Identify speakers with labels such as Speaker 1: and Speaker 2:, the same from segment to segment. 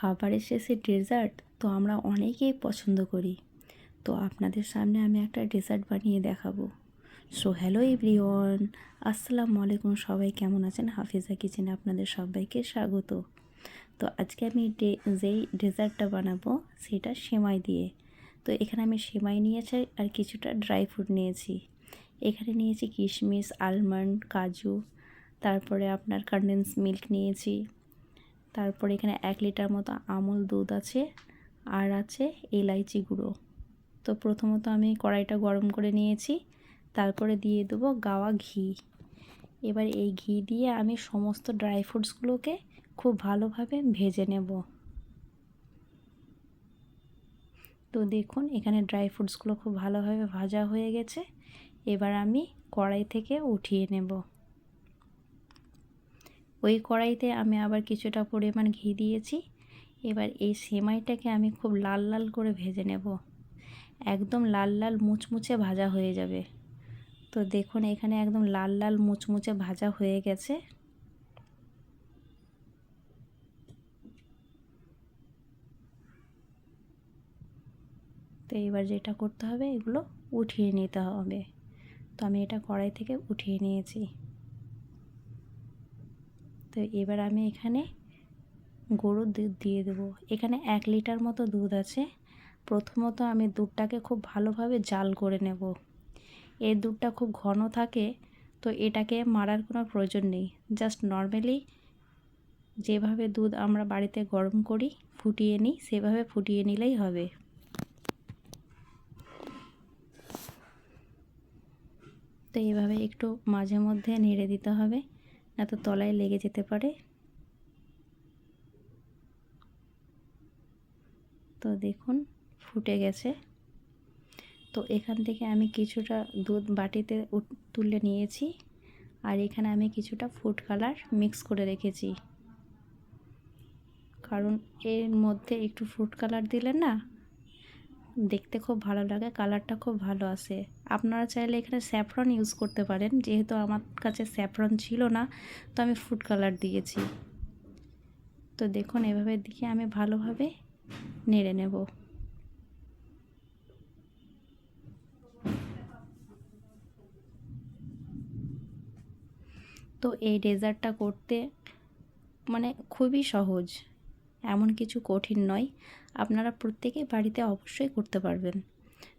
Speaker 1: খাবারের শেষে ডেজার্ট তো আমরা অনেকেই পছন্দ করি। তো আপনাদের সামনে আমি একটা ডেজার্ট বানিয়ে দেখাবো। সো হ্যালো এভরিওয়ান আসসালামু আলাইকুম সবাই, কেমন আছেন? হাফিজা কিচেনে আপনাদের সবাইকে স্বাগত। তো আজকে আমি যেই ডেজার্টটা বানাবো, সেটা সেমাই দিয়ে। তো এখানে আমি সেমাই নিয়েছি আর কিছুটা ড্রাই ফ্রুট নিয়েছি। এখানে নিয়েছি কিশমিশ আলমন্ড কাজু, তারপরে আপনার কন্ডেন্স মিল্ক নিয়েছি। তারপরে এখানে এক লিটার মতো আমুল দুধ আছে, আর আছে এলাইচি গুঁড়ো। তো প্রথমত আমি কড়াইটা গরম করে নিয়েছি, তারপরে দিয়ে দেবো গাওয়া ঘি। এবার এই ঘি দিয়ে আমি সমস্ত ড্রাই ফ্রুটসগুলোকে খুব ভালোভাবে ভেজে নেব। তো দেখুন, এখানে ড্রাই ফ্রুটসগুলো খুব ভালোভাবে ভাজা হয়ে গেছে। এবার আমি কড়াই থেকে উঠিয়ে নেব। ওই কড়াইতে আমি আবার কিছুটা পরিমাণ ঘি দিয়েছি। এবার এই সেমাইটাকে আমি খুব লাল লাল করে ভেজে নেব। একদম লাল লাল মুচমুচে ভাজা হয়ে যাবে। তো দেখুন, এখানে একদম লাল লাল মুচমুচে ভাজা হয়ে গেছে। তো এবার যেটা করতে হবে, এগুলো উঠিয়ে নিতে হবে। তো আমি এটা কড়াই থেকে উঠিয়ে নিয়েছি। তো এবার আমি এখানে গরুর দুধ দিয়ে দেবো। এখানে এক লিটার মতো দুধ আছে। প্রথমত আমি দুধটাকে খুব ভালোভাবে জাল করে নেব। এই দুধটা খুব ঘন থাকে, তো এটাকে মারার কোনো প্রয়োজন নেই। জাস্ট নর্মালি যেভাবে দুধ আমরা বাড়িতে গরম করি, ফুটিয়ে নিই, সেভাবে ফুটিয়ে নিলেই হবে। তো এইভাবে একটু মাঝে মধ্যে নেড়ে দিতে হবে। না তো তলায় লেগে যেতে পারে? তো দেখুন, ফুটে গেছে। তো এখান থেকে আমি কিছুটা দুধ বাটিতে তুলে নিয়েছি। আর এখানে আমি কিছুটা ফুড কালার মিক্স করে রেখেছি। কারণ এর মধ্যে একটু ফুড কালার দিলে না দেখতে খুব ভালো লাগে, কালারটা খুব ভালো আসে আপনারা চাইলে এখানে স্যাফরন ইউজ করতে পারেন, যেহেতু আমার কাছে স্যাফরন ছিল না, তো আমি ফুড কালার দিয়েছি। তো দেখুন, এভাবে দিয়ে আমি ভালোভাবে নেড়ে নেব। তো এই ডেজার্টটা করতে মানে খুবই সহজ। এমন কিছু কঠিন নয়। আপনারা প্রত্যেকে বাড়িতে অবশ্যই করতে পারবেন।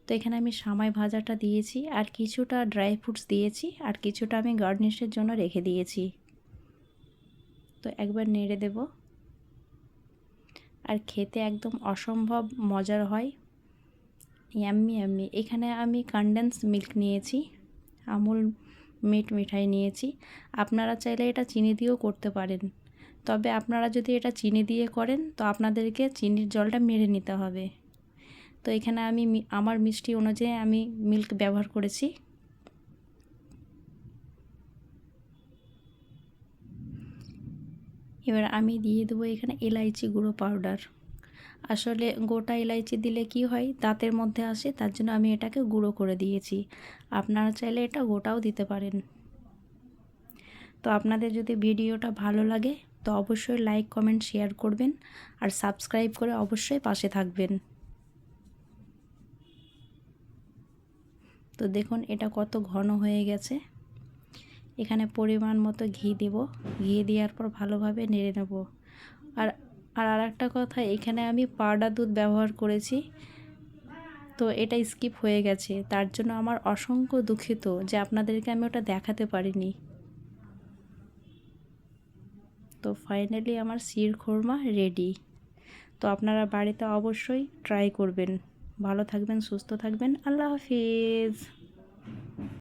Speaker 1: তো এখানে আমি সামাই ভাজাটা দিয়েছি, আর কিছুটা ড্রাই ফ্রুটস দিয়েছি, আর কিছুটা আমি গার্নিশের জন্য রেখে দিয়েছি। তো একবার নেড়ে দেব। আর খেতে একদম অসম্ভব মজার হয়। ইয়াম্মি ইয়াম্মি এখানে আমি কন্ডেন্স মিল্ক নিয়েছি, আমুল মিট মিঠাই নিয়েছি। আপনারা চাইলে এটা চিনি দিয়েও করতে পারেন। তবে আপনারা যদি এটা চিনি দিয়ে করেন, তো আপনাদেরকে চিনির জলটা মেরে নিতে হবে। তো এখানে আমি আমার মিষ্টি অনুযায়ী আমি মিল্ক ব্যবহার করেছি। এবার আমি দিয়ে দেবো এখানে এলাইচি গুঁড়ো পাউডার। আসলে গোটা এলাইচি দিলে কি হয়, দাঁতের মধ্যে আসে, তার জন্য আমি এটাকে গুঁড়ো করে দিয়েছি। আপনারা চাইলে এটা গোটাও দিতে পারেন। তো আপনাদের যদি ভিডিওটা ভালো লাগে তো অবশ্যই লাইক কমেন্ট শেয়ার করবেন আর সাবস্ক্রাইব করে অবশ্যই পাশে থাকবেন। তো দেখুন, এটা কত ঘন হয়ে গেছে। এখানে পরিমাণ মতো ঘি দেব। ঘি দেওয়ার পর ভালোভাবে নেড়ে নেব। আর আর আরেকটা কথা, এখানে আমি পাউডার দুধ ব্যবহার করেছি। তো এটা স্কিপ হয়ে গেছে। তার জন্য আমার অসংখ্য দুঃখিত যে আপনাদেরকে আমি ওটা দেখাতে পারিনি। তো ফাইনালি আমার শির খোরমা রেডি তো আপনারা বাড়িতে অবশ্যই ট্রাই করবেন। ভালো থাকবেন, সুস্থ থাকবেন। আল্লাহ হাফিজ।